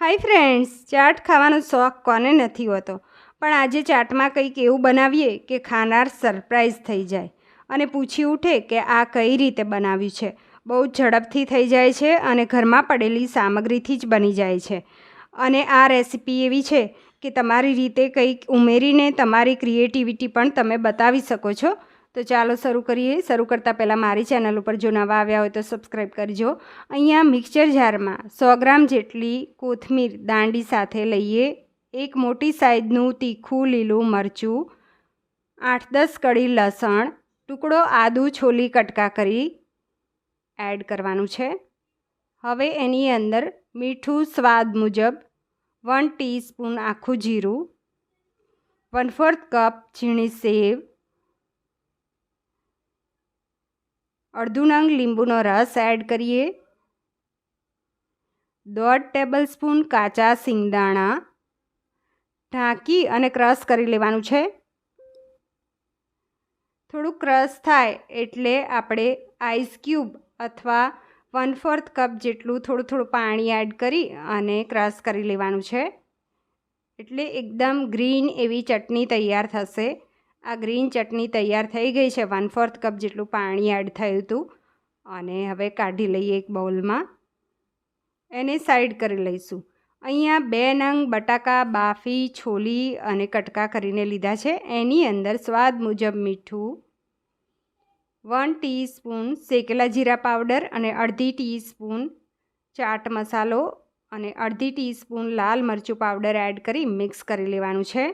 Hi friends, chaat ખાવાનો શોખ કોને નથી હોતો? પણ આજે ચાટમાં કંઈક એવું બનાવીએ કે ખાનાર સરપ્રાઈઝ થઈ જાય. અને પૂછી ઉઠે કે આ કઈ રીતે બનાવ્યું છે. બહુ ઝડપથી થઈ જાય છે અને ઘરમાં પડેલી સામગ્રીથી જ બની જાય છે. અને આ રેસીપી એવી છે કે તમારી રીતે કંઈક ઉમેરીને તમારી ક્રિએટિવિટી પણ તમે બતાવી શકો છો. તો ચાલો શરૂ કરીએ. શરૂ કરતાં પહેલાં મારી ચેનલ ઉપર જો નવા આવ્યા હોય તો સબસ્ક્રાઈબ કરજો. અહીંયા મિક્સચર જારમાં સો ગ્રામ જેટલી કોથમીર દાંડી સાથે લઈએ. એક મોટી સાઇઝનું તીખું લીલું મરચું, આઠ દસ કળી લસણ, ટુકડો આદું છોલી કટકા કરી એડ કરવાનું છે. હવે એની અંદર મીઠું સ્વાદ મુજબ વન ટીસ્પૂન આખું જીરું વન ફોર્થ કપ ઝીણી સેવ અડધું નંગ લીંબુનો રસ એડ કરીએ. દોઢ ટેબલ સ્પૂન કાચા સિંગદાણા. ઢાંકી અને ક્રશ કરી લેવાનું છે. થોડું ક્રશ થાય એટલે આપણે આઈસ ક્યુબ અથવા વન ફોર્થ કપ જેટલું થોડું થોડું પાણી એડ કરી અને ક્રશ કરી લેવાનું છે. એટલે એકદમ ગ્રીન એવી ચટણી તૈયાર થશે. આ ગ્રીન ચટણી તૈયાર થઈ ગઈ છે. વન ફોર્થ કપ જેટલું પાણી એડ થયું હતું અને હવે કાઢી લઈએ એક બાઉલમાં એને સાઈડ કરી લઈશું. અહીંયા બે નંગ બટાકા, બાફી, છોલી અને કટકા કરીને લીધા છે. એની અંદર સ્વાદ મુજબ મીઠું, વન ટીસ્પૂન શેકેલા જીરા પાવડર અને અડધી ટીસ્પૂન ચાટ મસાલો અને અડધી ટીસ્પૂન લાલ મરચું પાવડર એડ કરી મિક્સ કરી લેવાનું છે.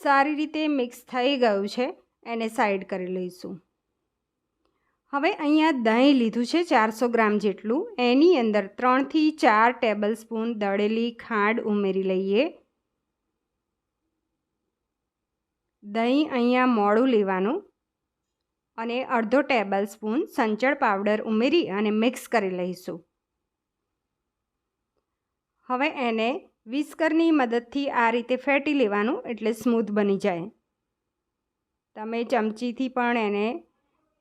સારી રીતે મિક્સ થઈ ગયું છે, એને સાઈડ કરી લઈશું. હવે અહીંયા દહીં લીધું છે ચારસો ગ્રામ જેટલું. એની અંદર ત્રણથી ચાર ટેબલ સ્પૂન દળેલી ખાંડ ઉમેરી લઈએ. દહીં અહીંયા મોડું લેવાનું અને અડધો ટેબલ સ્પૂન સંચળ પાવડર ઉમેરી અને મિક્સ કરી લઈશું. હવે એને વિસ્કરની મદદથી આ રીતે ફેટી લેવાનું એટલે સ્મૂથ બની જાય. તમે ચમચીથી પણ એને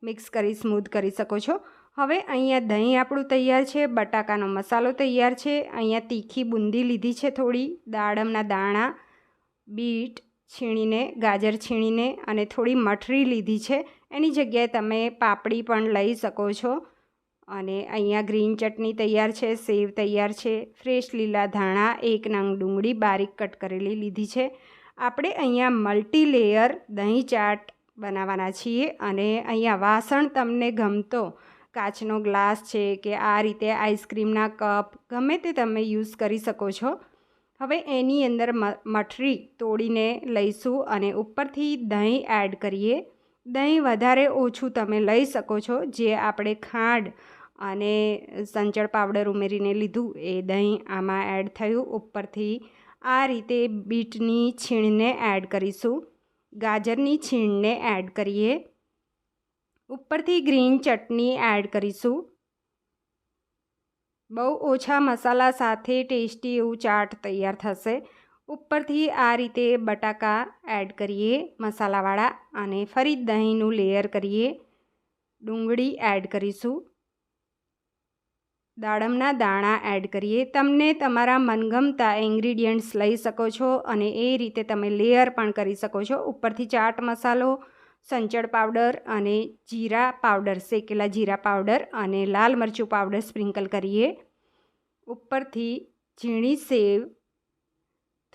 મિક્સ કરી સ્મૂથ કરી શકો છો. હવે અહીંયા દહીં આપણું તૈયાર છે, બટાકાનો મસાલો તૈયાર છે, અહીંયા તીખી બુંદી લીધી છે થોડી, દાડમના દાણા, બીટ છીણીને, ગાજર છીણીને અને થોડી મઠરી લીધી છે. એની જગ્યાએ તમે પાપડી પણ લઈ શકો છો. અને અહીંયા ગ્રીન ચટણી તૈયાર છે, સેવ તૈયાર છે, ફ્રેશ લીલા ધાણા, એક નંગ ડુંગળી બારીક કટ કરેલી લીધી છે. આપણે અહીંયા મલ્ટી લેયર દહીં ચાટ બનાવવાના છીએ અને અહીંયા વાસણ તમને ગમતો કાચનો ગ્લાસ છે કે આ રીતે આઈસ્ક્રીમના કપ, ગમે તે તમે યુઝ કરી શકો છો. હવે એની અંદર મઠરી તોડીને લઈશું અને ઉપરથી દહીં એડ કરીએ. દહીં વધારે ઓછું તમે લઈ શકો છો. જે આપણે ખાંડ અને સંચળ પાવડર ઉમેરીને લીધું, એ દહીં આમાં એડ થયું. ઉપરથી આ રીતે બીટની છીણને એડ કરીશું. ગાજરની છીણને એડ કરીએ. ઉપરથી ગ્રીન ચટણી એડ કરીશું. બહુ ઓછા મસાલા સાથે ટેસ્ટી એવું ચાટ તૈયાર થશે. ઉપરથી આ રીતે બટાકા એડ કરીએ, મસાલાવાળા, અને ફરી દહીંનું લેયર કરીએ. ડુંગળી એડ કરીશું. દાડમના દાણા એડ કરીએ. તમને તમારા મનગમતા ઇન્ગ્રીડિયન્ટ્સ લઈ શકો છો અને એ રીતે તમે લેયર પણ કરી શકો છો. ઉપરથી ચાટ મસાલો, સંચળ પાવડર અને જીરા પાવડર, શેકેલા જીરા પાવડર અને લાલ મરચું પાવડર સ્પ્રિંકલ કરીએ. ઉપરથી ઝીણી સેવ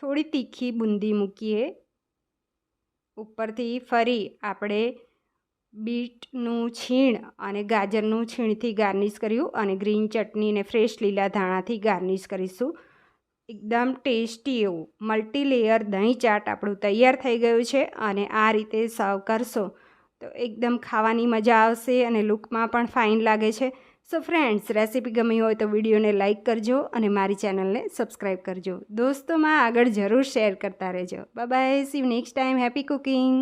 થોડી તીખી બુંદી મૂકીએ. ઉપરથી ફરી આપણે બીટનું છીણ અને ગાજરનું છીણથી ગાર્નિશ કર્યું અને ગ્રીન ચટણી અને ફ્રેશ લીલા ધાણાથી ગાર્નિશ કરીશું. એકદમ ટેસ્ટી એવું મલ્ટી લેયર દહીં ચાટ આપણું તૈયાર થઈ ગયું છે અને આ રીતે સર્વ કરશો તો એકદમ ખાવાની મજા આવશે અને લુકમાં પણ ફાઇન લાગે છે. સો ફ્રેન્ડ્સ, રેસીપી ગમી હોય તો વિડીયોને લાઇક કરજો અને મારી ચેનલને સબસ્ક્રાઈબ કરજો. દોસ્તોમાં આગળ જરૂર શેર કરતા રહેજો. Bye see next time, happy cooking.